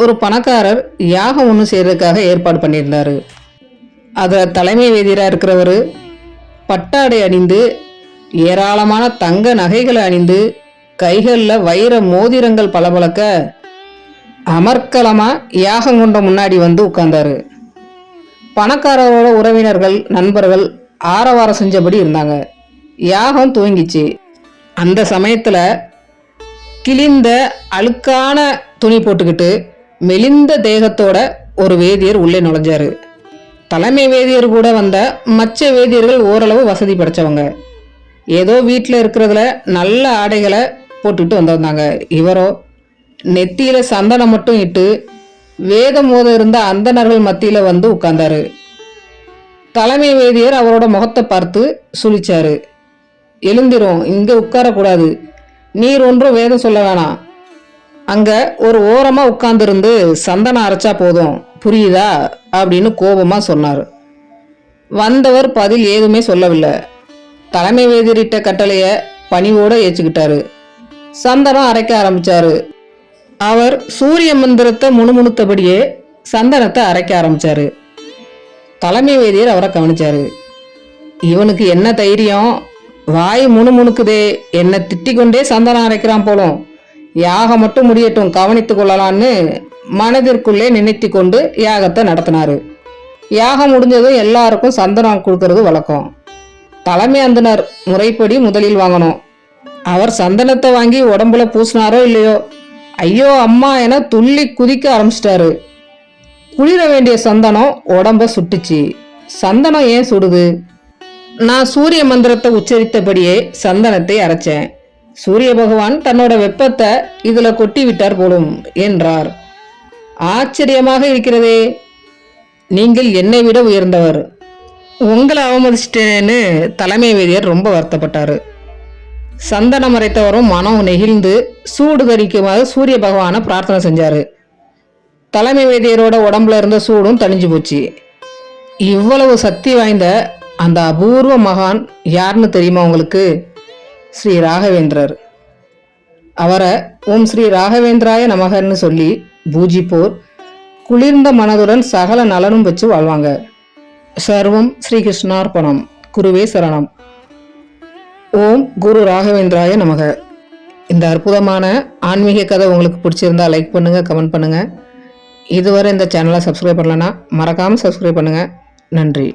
ஒரு பணக்காரர் யாகம் ஒன்று செய்யறதுக்காக ஏற்பாடு பண்ணியிருந்தார். அதில் தலைமை வேதியராக இருக்கிறவர் பட்டாடை அணிந்து ஏராளமான தங்க நகைகளை அணிந்து கைகளில் வைர மோதிரங்கள் பளபளக்க அமர்க்கலமாக யாகம் கொண்ட முன்னாடி வந்து உட்கார்ந்தாரு. பணக்காரரோட உறவினர்கள் நண்பர்கள் ஆரவாரம் செஞ்சபடி இருந்தாங்க. யாகம் துவங்கிச்சு. அந்த சமயத்தில் கிழிந்த அழுக்கான துணி போட்டுக்கிட்டு மெலிந்த தேகத்தோட ஒரு வேதியர் உள்ளே நுழைஞ்சாரு. தலைமை வேதியர் கூட வந்த மற்ற வேதியர்கள் ஓரளவு வசதி படைச்சவங்க. ஏதோ வீட்டில் இருக்கிறதுல நல்ல ஆடைகளை போட்டுட்டு வந்திருந்தாங்க இவரோ நெத்தியில் சந்தனம் மட்டும் இட்டு வேதம் மோத இருந்த அந்தணர்கள் மத்தியில் வந்து உட்கார்ந்தாரு. தலைமை வேதியர் அவரோட முகத்தை பார்த்து சுழிச்சாரு. எழுந்திரும் இங்கே உட்காரக்கூடாது. நீர் ஒன்றும் வேதம் சொல்ல வேணாம். அங்க ஒரு ஓரமா உட்காந்துருந்து சந்தனம் அரைச்சா போதும். புரியுதா? அப்படின்னு கோபமா சொன்னார். வந்தவர் பதில் ஏதுமே சொல்லவில்லை. தலைமை வேதிரிட்ட கட்டளைய பணிவோட ஏச்சுக்கிட்டாரு. சந்தனம் அரைக்க ஆரம்பிச்சாரு. அவர் சூரிய மந்திரத்தை முணுமுணுத்தபடியே சந்தனத்தை அரைக்க ஆரம்பிச்சாரு. தலைமை வேதியர் அவரை கவனிச்சாரு. இவனுக்கு என்ன தைரியம்? வாய் முணுமுணுக்குதே. என்னை திட்டிக் கொண்டே சந்தனம் அரைக்கிறான் போலும். யாகம் மட்டும் முடியட்டும் கவனித்து கொள்ளலான்னு மனதிற்குள்ளே நினைத்து கொண்டு யாகத்தை நடத்தினாரு. யாகம் முடிஞ்சதும் எல்லாருக்கும் சந்தனம் கொடுக்கறது வழக்கம். தலைமை அந்தனர் முறைப்படி முதலில் வாங்கணும். அவர் சந்தனத்தை வாங்கி உடம்புல பூசினாரோ இல்லையோ? ஐயோ அம்மா என துள்ளி குதிக்க ஆரம்பிச்சிட்டாரு. குளிர வேண்டிய சந்தனம் உடம்ப சுட்டுச்சு. சந்தனம் ஏன் சுடுது? நான் சூரிய மந்திரத்தை உச்சரித்தபடியே சந்தனத்தை அரைச்சேன். சூரிய பகவான் தன்னோட வெப்பத்தை இதில் கொட்டி விட்டார் போலும் என்றார். ஆச்சரியமாக இருக்கிறதே நீங்கள் என்னை விட உயர்ந்தவர். உங்களை அவமதிச்சிட்டேன்னு தலைமை வேதியர் ரொம்ப வருத்தப்பட்டார். சந்தனம் மறைத்தவரும் மனம் நெகிழ்ந்து சூடு தரிக்குமாறு சூரிய பகவானை பிரார்த்தனை செஞ்சார். தலைமை வேதியரோட உடம்புல இருந்த சூடும் தணிஞ்சு போச்சு. இவ்வளவு சக்தி வாய்ந்த அந்த அபூர்வ மகான் யாருன்னு தெரியுமா உங்களுக்கு? ஸ்ரீ ராகவேந்திரர். அவரை ஓம் ஸ்ரீ ராகவேந்திராய நமகர்னு சொல்லி பூஜிப்போர் குளிர்ந்த மனதுடன் சகல நலனும் வச்சு வாழ்வாங்க. சர்வம் ஸ்ரீகிருஷ்ணார்பணம் குருவே சரணம். ஓம் குரு ராகவேந்திராய நமக. இந்த அற்புதமான ஆன்மீக கதை உங்களுக்கு பிடிச்சிருந்தா லைக் பண்ணுங்கள் கமெண்ட் பண்ணுங்கள் இதுவரை இந்த சேனலை சப்ஸ்கிரைப் பண்ணலன்னா மறக்காமல் சப்ஸ்கிரைப் பண்ணுங்கள் நன்றி.